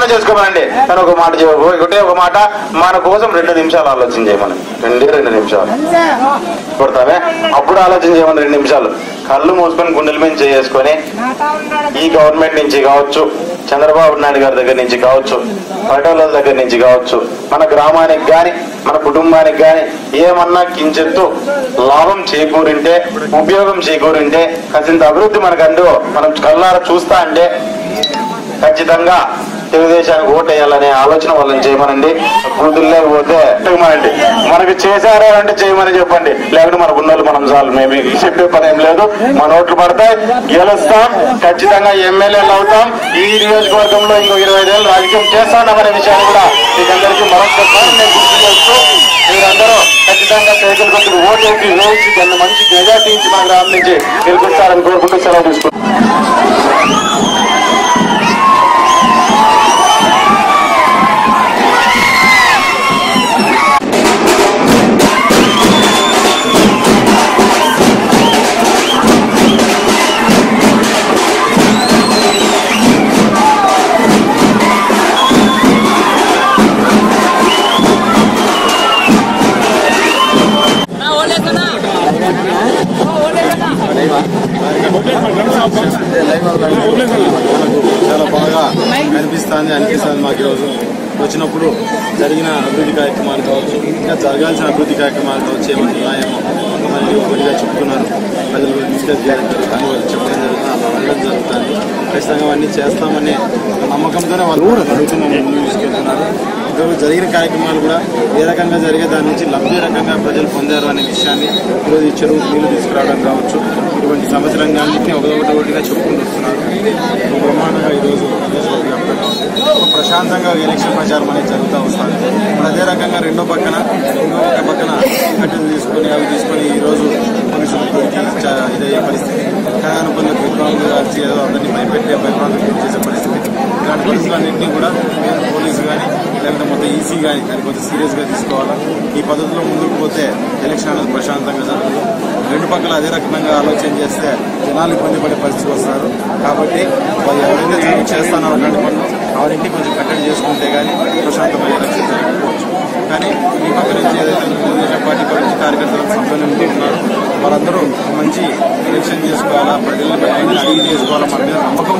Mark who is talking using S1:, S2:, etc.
S1: చేసుకోమనండి. కానీ ఒక మాట ఒకటే ఒక మాట. మన కోసం రెండు నిమిషాలు ఆలోచన చేయమని. రెండే రెండు నిమిషాలు. కొడతావే? అప్పుడు ఆలోచన చేయమని రెండు నిమిషాలు. కళ్ళు మూసుకొని గుండెల మీద చేసుకొని ఈ గవర్నమెంట్ నుంచి కావచ్చు చంద్రబాబు నాయుడు గారి దగ్గర నుంచి కావచ్చు పటోల దగ్గర నుంచి కావచ్చు మన గ్రామానికి కానీ మన కుటుంబానికి కానీ ఏమన్నా కించెత్తు లాభం చేకూరింటే ఉపయోగం చేకూరింటే కాసింత అభివృద్ధి మనకంటూ మనం కళ్ళారా చూస్తా అంటే ఖచ్చితంగా తెలుగుదేశానికి ఓటు వేయాలనే ఆలోచన వాళ్ళని చేయమనండి. కూతురు లేకపోతే చేయమనండి. మనకి చేశారా అంటే చేయమని చెప్పండి. లేకుంటే మన గుండెలు మనం చాలు. మేము చెప్పే పని ఏం లేదు. మన ఓట్లు పడతాయి. గెలుస్తాం. ఖచ్చితంగా ఎమ్మెల్యేలు అవుతాం. ఈ నియోజకవర్గంలో ఇంకో ఇరవై ఐదేళ్ళు రాజకీయం చేస్తామనే విషయాన్ని కూడా మీకందరికీ మరొకసారి నేను గుర్తు చేస్తూ మీరందరూ ఖచ్చితంగా సైకిల్ కొద్దిగా ఓటు వేసి వేయించి దాన్ని మంచి మెజార్టీ ఇచ్చి మన గ్రామం నుంచి గెలుపుస్తారని కోరుకుంటూ సెలవు తీసుకుంటాం
S2: చాలా బాగా అనిపిస్తుంది అనిపిస్తుంది మాకు ఈరోజు. వచ్చినప్పుడు జరిగిన అభివృద్ధి కార్యక్రమాలు కావచ్చు ఇంకా జరగాల్సిన అభివృద్ధి కార్యక్రమాలు కావచ్చు ఏమైనా ఉన్నాయేమో మళ్ళీ ఒకటిగా చెప్తున్నారు. ప్రజలు డిస్కస్ చేయడం జరుగుతుంది వాళ్ళు చెప్పడం జరుగుతుంది అలా వెళ్ళడం జరుగుతుంది. ఖచ్చితంగా అవన్నీ చేస్తామనే నమ్మకంతోనే వాళ్ళు కూడా అడుగుతున్నాం ముందుకు తీసుకెళ్తున్నారు. ఈరోజు జరిగిన కార్యక్రమాలు కూడా ఏ రకంగా జరిగే దాని నుంచి లబ్ధి రకంగా ప్రజలు పొందారు అనే విషయాన్ని ఈరోజు ఈ చెరువు నీళ్ళు తీసుకురావడం కావచ్చు. ఇటువంటి సమస్యలన్నింటినీ ఒకటి ఒకటిగా చెప్పుకుంటూ వస్తున్నారు. బ్రహ్మాండంగా ఈరోజు ఒక ప్రశాంతంగా ఎలక్షన్ ప్రచారం అనేది జరుగుతూ వస్తుంది. అదే రకంగా రెండో పక్కన ఇంకో ఒక పక్కన కట్టెలు తీసుకొని అవి తీసుకొని ఈరోజు పోలీసులు ఇదయ్యే పరిస్థితి. కాగానపల్లి విగ్రహాలు ఏదో అందరినీ భయపెట్టే భయప్రాంతం చేసే పరిస్థితి. ఇలాంటి పరిస్థితులన్నింటినీ కూడా నేను పోలీసు కానీ లేకపోతే మొత్తం ఈసీ కానీ దాన్ని కొంచెం సీరియస్గా తీసుకోవాలా? ఈ పద్ధతిలో ముందుకు పోతే ఎలక్షన్ అనేది ప్రశాంతంగా జరగదు. రెండు పక్కల అదే రకంగా ఆలోచన చేస్తే జనాలు ఇబ్బంది పడే పరిస్థితి వస్తారు. కాబట్టి వాళ్ళు ఎవరైతే చే- చేస్తారో అలాంటి పనులు అవన్నీ కొంచెం కట్టడి చేసుకుంటే కానీ ప్రశాంతమైన ఎలక్షన్ జరగకపోవచ్చు కానీ ఈ పక్క నుంచి ఏదైతే తెలుగుదేశం పార్టీ పక్క నుంచి కార్యకర్తలు సభ్యులు ఉన్నారు వాళ్ళందరూ మంచి ఎలక్షన్ చేసుకోవాలా? ప్రజలను అడిగి చేసుకోవాలా? మన మీద నమ్మకం